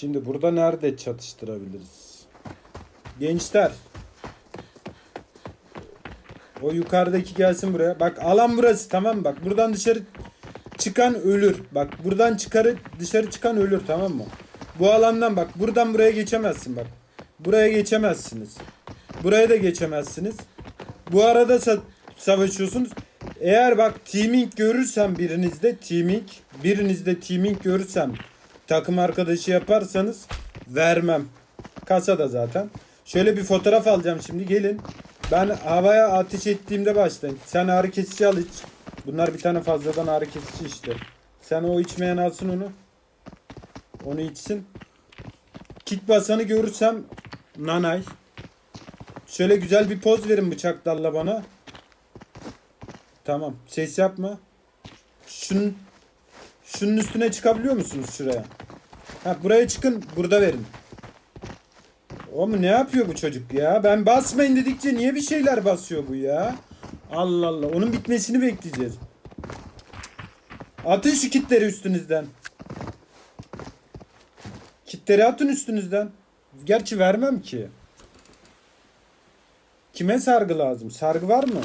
Şimdi burada nerede çatıştırabiliriz? Gençler. O yukarıdaki gelsin buraya. Bak alan burası tamam mı? Bak buradan dışarı çıkan ölür. Bak buradan çıkarı dışarı çıkan ölür tamam mı? Bu alandan bak buradan buraya geçemezsin bak. Buraya geçemezsiniz. Buraya da geçemezsiniz. Bu arada sa- savaşıyorsunuz. Eğer bak teaming görürsem birinizde teaming, birinizde teaming görürsem takım arkadaşı yaparsanız vermem. Kasada zaten. Şöyle bir fotoğraf alacağım şimdi gelin. Ben havaya ateş ettiğimde başlayın. Sen ağrı kesici al iç. Bunlar bir tane fazladan ağrı kesici işte. Sen o içmeyen alsın onu. Onu içsin. Kit basanı görürsem nanay. Şöyle güzel bir poz verin bıçak dalla bana. Tamam. Ses yapma. Şunun şunun üstüne çıkabiliyor musunuz şuraya? Ha buraya çıkın. Burada verin. Oğlum ne yapıyor bu çocuk ya? Ben basmayın dedikçe niye bir şeyler basıyor bu ya? Allah Allah. Onun bitmesini bekleyeceğiz. Atın şu kitleri üstünüzden. Kitleri atın üstünüzden. Gerçi vermem ki. Kime sargı lazım? Sargı var mı?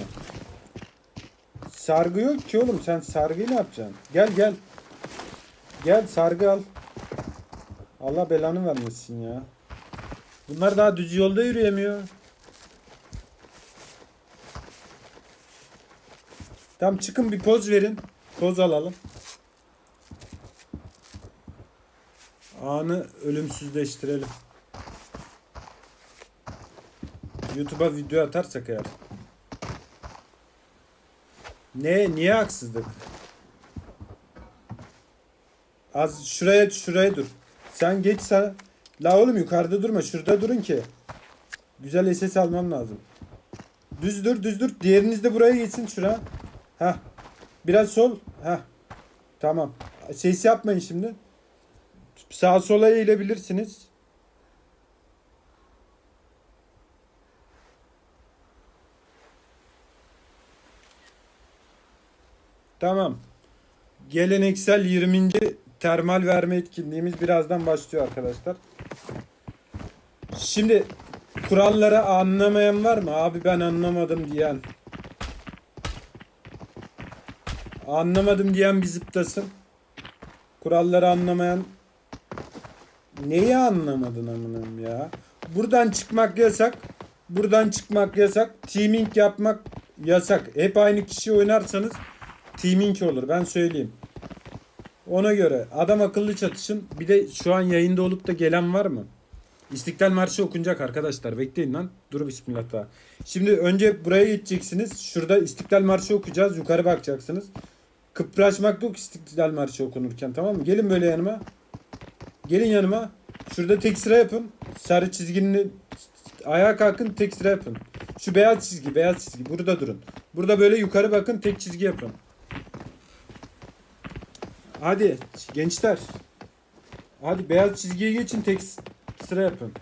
Sargı yok ki oğlum. Sen sargıyı ne yapacaksın? Gel gel. Gel sargı al. Allah belanı vermesin ya. Bunlar daha düz yolda yürüyemiyor. Tam çıkın bir poz verin. Poz alalım. Anı ölümsüzleştirelim. YouTube'a video atarsak eğer. Ne? Niye haksızlık? Az şuraya şuraya dur. Sen geç sen. La oğlum yukarıda durma. Şurada durun ki. Güzel SS almam lazım. Düz dur düz dur. Diğeriniz de buraya geçsin şura. Heh. Biraz sol. Heh. Tamam. Ses yapmayın şimdi. Sağa sola eğilebilirsiniz. Tamam. Geleneksel 20. termal verme etkinliğimiz birazdan başlıyor arkadaşlar. Şimdi kuralları anlamayan var mı? Abi ben anlamadım diyen. Anlamadım diyen bir zıplasın. Kuralları anlamayan Neyi anlamadın amınım ya? Buradan çıkmak yasak. Buradan çıkmak yasak. Teaming yapmak yasak. Hep aynı kişi oynarsanız teaming olur. Ben söyleyeyim. Ona göre adam akıllı çatışın. Bir de şu an yayında olup da gelen var mı? İstiklal Marşı okunacak arkadaşlar. Bekleyin lan. Dur bismillah. Şimdi önce buraya gideceksiniz. Şurada İstiklal Marşı okuyacağız. Yukarı bakacaksınız. Kıpraşmak yok İstiklal Marşı okunurken tamam mı? Gelin böyle yanıma. Gelin yanıma. Şurada tek sıra yapın. Sarı çizginin ayağa kalkın tek sıra yapın. Şu beyaz çizgi, beyaz çizgi. Burada durun. Burada böyle yukarı bakın tek çizgi yapın. Hadi gençler. Hadi beyaz çizgiye geçin tek sıra yapın.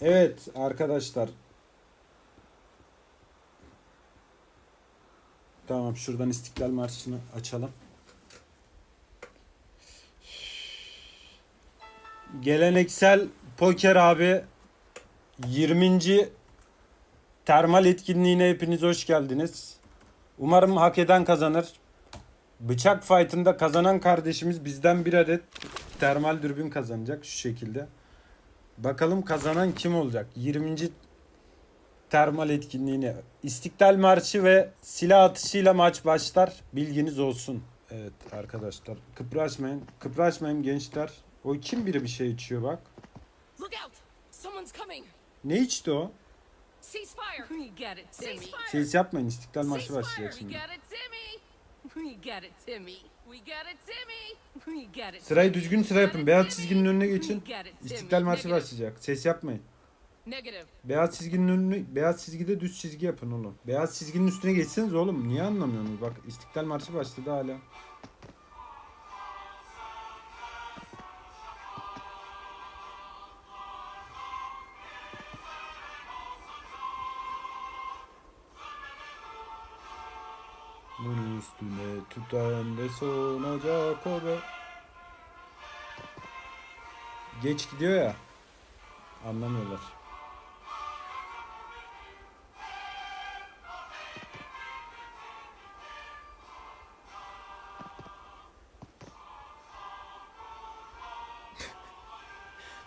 Evet arkadaşlar. Tamam şuradan İstiklal Marşı'nı açalım. Geleneksel poker abi 20. termal etkinliğine hepiniz hoş geldiniz. Umarım hak eden kazanır. Bıçak fight'ında kazanan kardeşimiz bizden bir adet termal dürbün kazanacak şu şekilde. Bakalım kazanan kim olacak? 20. termal etkinliğine. İstiklal Marşı ve silah atışıyla maç başlar. Bilginiz olsun. Evet arkadaşlar. Kıpraşmayın. Kıpraşmayın gençler. O kim biri bir şey içiyor bak. Ne içti o? Ses yapmayın. İstiklal Marşı başlayacak şimdi. Sırayı düzgün sıra yapın. Beyaz çizginin önüne geçin. İstiklal Marşı başlayacak. Ses yapmayın. Beyaz çizginin önüne, beyaz çizgide düz çizgi yapın oğlum. Beyaz çizginin üstüne geçseniz oğlum. Niye anlamıyorsunuz? Bak İstiklal Marşı başladı hala. Bunun üstüne tutan da sonacak o be. Geç gidiyor ya. Anlamıyorlar.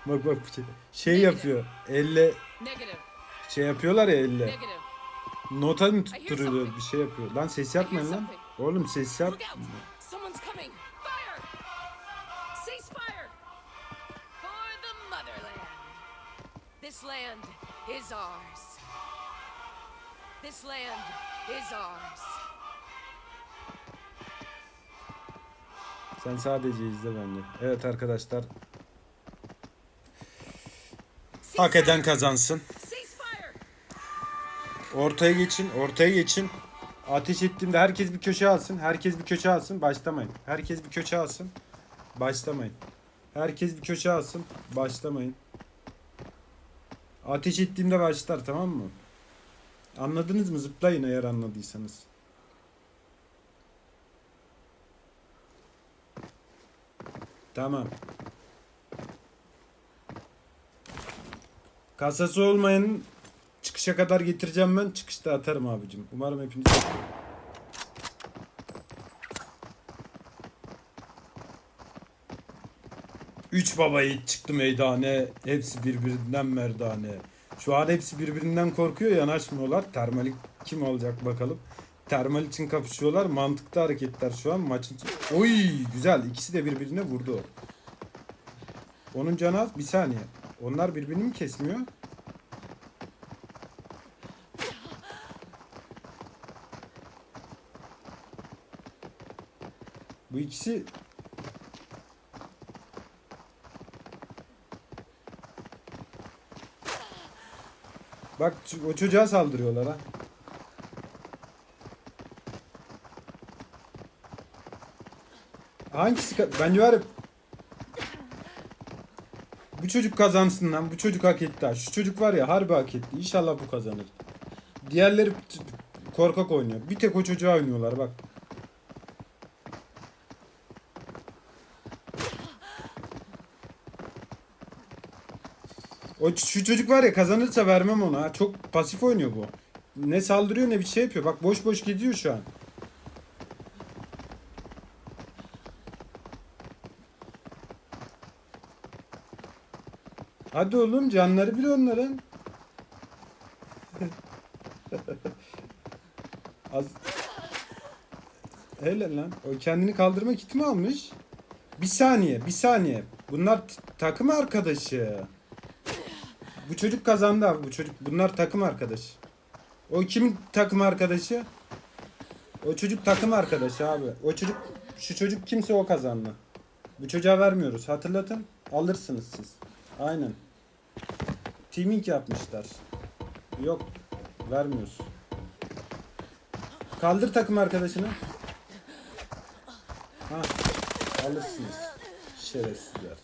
bak bak şey, şey yapıyor. Elle şey yapıyorlar ya elle. Nota mı tutturuyor bir şey yapıyor. Lan ses yapmayın lan. Oğlum ses yap. This land is ours. This land is ours. Sen sadece izle bence. Evet arkadaşlar. Hak eden kazansın. Ortaya geçin. Ortaya geçin. Ateş ettiğimde herkes bir köşe alsın. Herkes bir köşe alsın. Başlamayın. Herkes bir köşe alsın. Başlamayın. Herkes bir köşe alsın. Başlamayın. Ateş ettiğimde başlar tamam mı? Anladınız mı? Zıplayın eğer anladıysanız. Tamam. Kasası olmayan çıkışa kadar getireceğim ben. Çıkışta atarım abicim. Umarım hepiniz Üç baba yiğit çıktı meydane. Hepsi birbirinden merdane. Şu an hepsi birbirinden korkuyor yanaşmıyorlar. Termalik kim olacak bakalım. Termal için kapışıyorlar. Mantıklı hareketler şu an maçın. Oy güzel. İkisi de birbirine vurdu. Onun canı az. Bir saniye. Onlar birbirini mi kesmiyor? Bu ikisi Bak o çocuğa saldırıyorlar ha. Hangisi bence var ya bu çocuk kazansın lan. Bu çocuk hak etti. Şu çocuk var ya harbi hak etti. İnşallah bu kazanır. Diğerleri korkak oynuyor. Bir tek o çocuğa oynuyorlar bak. O şu çocuk var ya kazanırsa vermem ona. Çok pasif oynuyor bu. Ne saldırıyor ne bir şey yapıyor. Bak boş boş gidiyor şu an. Hadi oğlum canları bir onların. Az... Helal lan. O kendini kaldırma kiti mi almış? Bir saniye, bir saniye. Bunlar takım arkadaşı. Bu çocuk kazandı abi bu çocuk. Bunlar takım arkadaşı. O kimin takım arkadaşı? O çocuk takım arkadaşı abi. O çocuk şu çocuk kimse o kazandı. Bu çocuğa vermiyoruz. Hatırlatın. Alırsınız siz. Aynen. Teaming yapmışlar. Yok. Vermiyoruz. Kaldır takım arkadaşını. Ha. Alırsınız. Şerefsizler.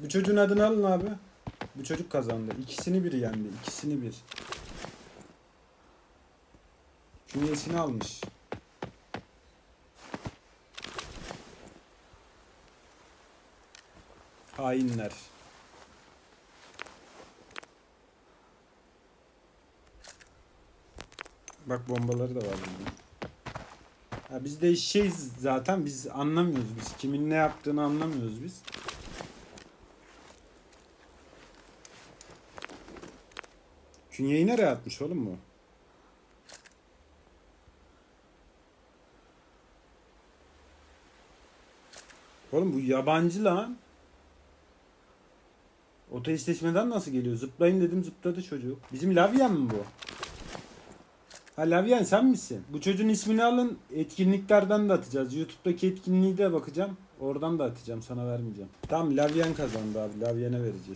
Bu çocuğun adını alın abi. Bu çocuk kazandı. İkisini bir yendi. İkisini bir. Künyesini almış. Hainler. Bak bombaları da var burada. Ha biz de şeyiz zaten biz anlamıyoruz biz. Kimin ne yaptığını anlamıyoruz biz. Künyeyi nereye atmış oğlum bu? Oğlum bu yabancı lan. Oto eşleşmeden nasıl geliyor? Zıplayın dedim zıpladı çocuk. Bizim Lavyen mi bu? Ha Lavyen sen misin? Bu çocuğun ismini alın. Etkinliklerden de atacağız. YouTube'daki etkinliği de bakacağım. Oradan da atacağım. Sana vermeyeceğim. Tamam Lavyen kazandı abi. Lavyen'e vereceğiz.